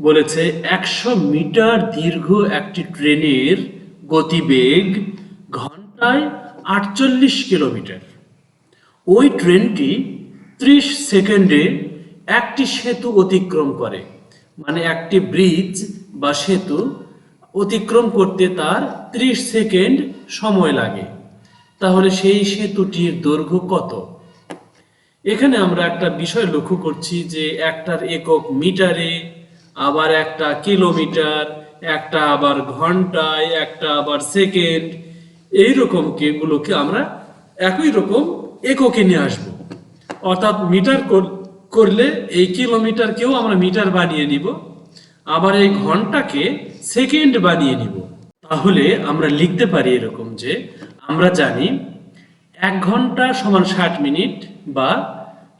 বলেছে, একশো মিটার দীর্ঘ একটি ট্রেনের গতিবেগ ঘন্টায় আটচল্লিশ কিলোমিটার। ওই ট্রেনটি ত্রিশ সেকেন্ডে একটি সেতু অতিক্রম করে। মানে একটি ব্রিজ বা সেতু অতিক্রম করতে তার ত্রিশ সেকেন্ড সময় লাগে। তাহলে সেই সেতুটির দৈর্ঘ্য কত? এখানে আমরা একটা বিষয় লক্ষ্য করছি যে একটার একক মিটারে আবার একটা কিলোমিটার, একটা আবার ঘন্টায়, একটা আবার সেকেন্ড। এই রকম গুলোকে আমরা একই রকম এককে নিয়ে আসব। অর্থাৎ মিটার করলে এই কিলোমিটারকেও আমরা মিটার বানিয়ে নিব। আবার এই ঘন্টাকে সেকেন্ড বানিয়ে নিব। তাহলে আমরা লিখতে পারি এরকম যে, আমরা জানি এক ঘণ্টা সমান ষাট মিনিট বা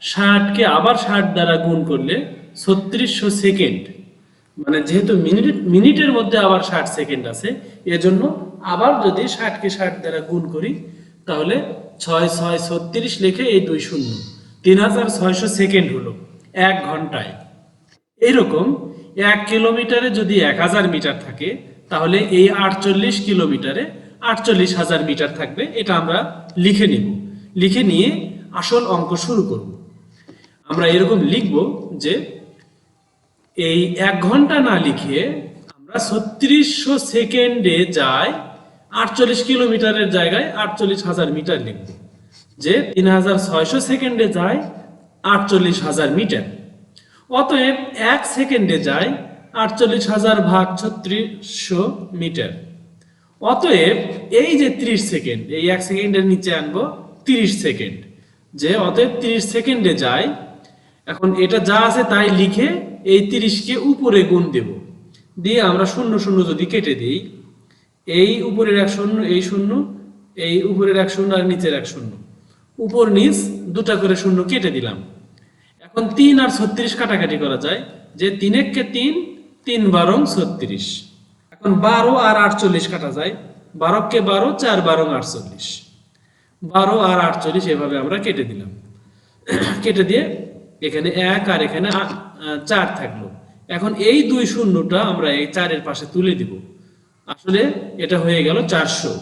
ষাটকে আবার ষাট দ্বারা গুণ করলে ছত্রিশশো সেকেন্ড। মানে যেহেতু মিনিট, মিনিটের মধ্যে আবার ষাট সেকেন্ড আছে, এজন্য আবার যদি ষাটকে ষাট দ্বারা গুণ করি, তাহলে ছয় ছয়, ছত্রিশ লিখে এই দুই শূন্য। তিন হাজার ছয়শো সেকেন্ড হলো এক ঘন্টায়। এইরকম এক কিলোমিটারে যদি এক হাজার মিটার থাকে, তাহলে এই আটচল্লিশ কিলোমিটারে আটচল্লিশ হাজার মিটার থাকবে, এটা আমরা লিখে নিব। লিখে নিয়ে আসল অঙ্ক শুরু করব। আমরা এরকম লিখব যে এই এক ঘণ্টা না লিখে আমরা ছত্রিশশো সেকেন্ডে যাই আটচল্লিশ কিলোমিটারের জায়গায় আটচল্লিশ হাজার মিটার লিখব। যে তিন হাজার ছয়শো সেকেন্ডে যায় আটচল্লিশ হাজার মিটার। অতএব এক সেকেন্ডে যায় আটচল্লিশ হাজার ভাগ ছত্রিশশো মিটার। অতএব এই যে ত্রিশ সেকেন্ড, এই এক সেকেন্ডের নিচে আনব তিরিশ সেকেন্ড। যে অতএব তিরিশ সেকেন্ডে যায় এখন এটা যা আছে তাই লিখে এই তিরিশকে উপরে গুণ দেব। দিয়ে আমরা শূন্য শূন্য যদি কেটে দিই, এই উপরের এক শূন্য, এই শূন্য, এই উপরের এক শূন্য আর নিচের এক শূন্য। উপর নিচ দুটা করে শূন্য কেটে দিলাম। এখন তিন আর ছত্রিশ কাটাকাটি করা যায়, যে তিনেককে তিন তিন বারং ছত্রিশ। এখন বারো আর আটচল্লিশ কাটা যায় বারোকে বারো, চার বারং আটচল্লিশ। বারো আর আটচল্লিশ এভাবে আমরা কেটে দিলাম। কেটে দিয়ে এখানে এক আর এখানে চার থাকল। এখন এই দুই শূন্যটা আমরা এই চারের পাশে তুলে দিব। আসলে এটা হয়ে গেল চারশো।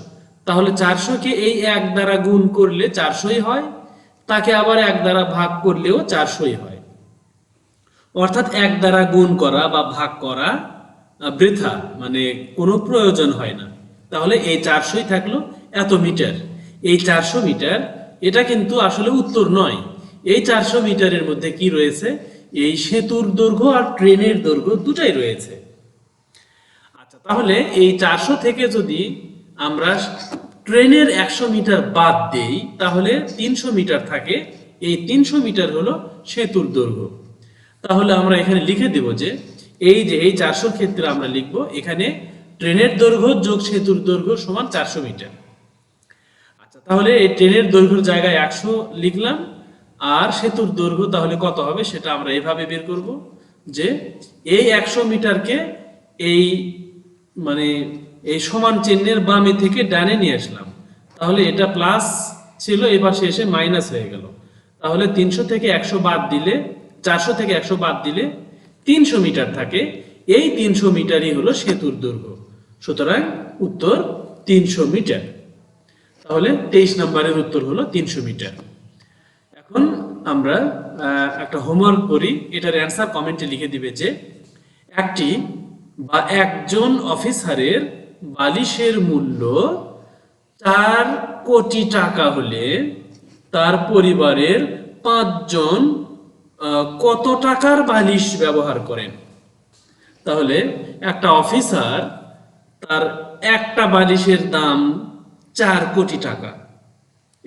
তাহলে চারশোকে এই এক দ্বারা গুণ করলে চারশোই হয়, তাকে আবার এক দ্বারা ভাগ করলেও চারশোই হয়। অর্থাৎ এক দ্বারা গুণ করা বা ভাগ করা বৃথা মানে কোনো প্রয়োজন হয় না। তাহলে এই চারশোই থাকল এত মিটার। এই চারশো মিটার, এটা কিন্তু আসলে উত্তর নয়। এই চারশো মিটারের মধ্যে কি রয়েছে? এই সেতুর দৈর্ঘ্য আর ট্রেনের দৈর্ঘ্য দুটাই রয়েছে। আচ্ছা তাহলে এই চারশো থেকে যদি আমরা ট্রেনের একশো মিটার বাদ দেই, তাহলে তিনশো মিটার থাকে। এই তিনশো মিটার হলো সেতুর দৈর্ঘ্য। তাহলে আমরা এখানে লিখে দেব যে, এই যে এই চারশোর ক্ষেত্রে আমরা লিখব, এখানে ট্রেনের দৈর্ঘ্য যোগ সেতুর দৈর্ঘ্য সমান চারশো মিটার। আচ্ছা তাহলে এই ট্রেনের দৈর্ঘ্যের জায়গায় একশো লিখলাম আর সেতুর দৈর্ঘ্য তাহলে কত হবে সেটা আমরা এভাবে বের করব যে এই একশো মিটারকে এই মানে এই সমান চিহ্নের বামে থেকে ডানে নিয়ে আসলাম। তাহলে এটা প্লাস ছিল এই পাশে এসে মাইনাস হয়ে গেল। তাহলে তিনশো থেকে একশো বাদ দিলে, চারশো থেকে একশো বাদ দিলে তিনশো মিটার থাকে। এই তিনশো মিটারই হলো সেতুর দৈর্ঘ্য। সুতরাং উত্তর তিনশো মিটার। তাহলে তেইশ নম্বরের উত্তর হলো তিনশো মিটার। এখন আমরা একটা হোমওয়ার্ক করি। এটার অ্যান্সার কমেন্টে লিখে দিবে যে, একটি বা একজন অফিসারের বালিশের মূল্য চার কোটি টাকা হলে তার পরিবারের পাঁচজন কত টাকার বালিশ ব্যবহার করেন? তাহলে একটা অফিসার তার একটা বালিশের দাম চার কোটি টাকা।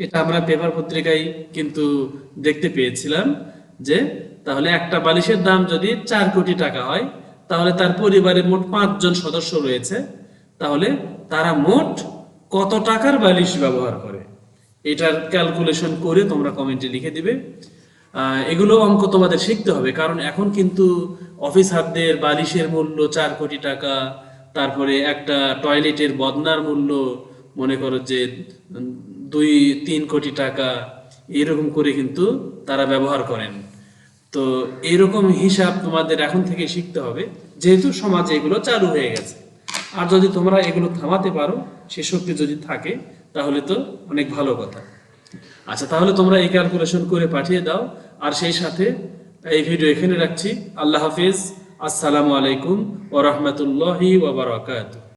এটা আমরা পেপার পত্রিকায় কিন্তু দেখতে পেয়েছিলাম যে তাহলে একটা বালিশের দাম যদি চার কোটি টাকা হয়, তাহলে তার পরিবারে মোট পাঁচজন সদস্য রয়েছে। তাহলে তারা মোট কত টাকার বালিশ ব্যবহার করে? এটার ক্যালকুলেশন করে তোমরা কমেন্টে লিখে দিবে। এগুলো অঙ্ক তোমাদের শিখতে হবে, কারণ এখন কিন্তু অফিসারদের বালিশের মূল্য চার কোটি টাকা, তারপরে একটা টয়লেটের বদনার মূল্য, মনে করো যে দুই, তিন কোটি টাকা এরকম করে কিন্তু তারা ব্যবহার করেন। তো এরকম হিসাব তোমাদের এখন থেকে শিখতে হবে, যেহেতু সমাজে এগুলো চালু হয়ে গেছে। আর যদি তোমরা এগুলো থামাতে পারো, সে শক্তি যদি থাকে, তাহলে তো অনেক ভালো কথা। আচ্ছা তাহলে তোমরা এই ক্যালকুলেশন করে পাঠিয়ে দাও, আর সেই সাথে এই ভিডিও এখানে রাখছি। আল্লাহ হাফিজ। আসসালামু আলাইকুম ওরহমতুল্লাহি ওবরাকাতুহ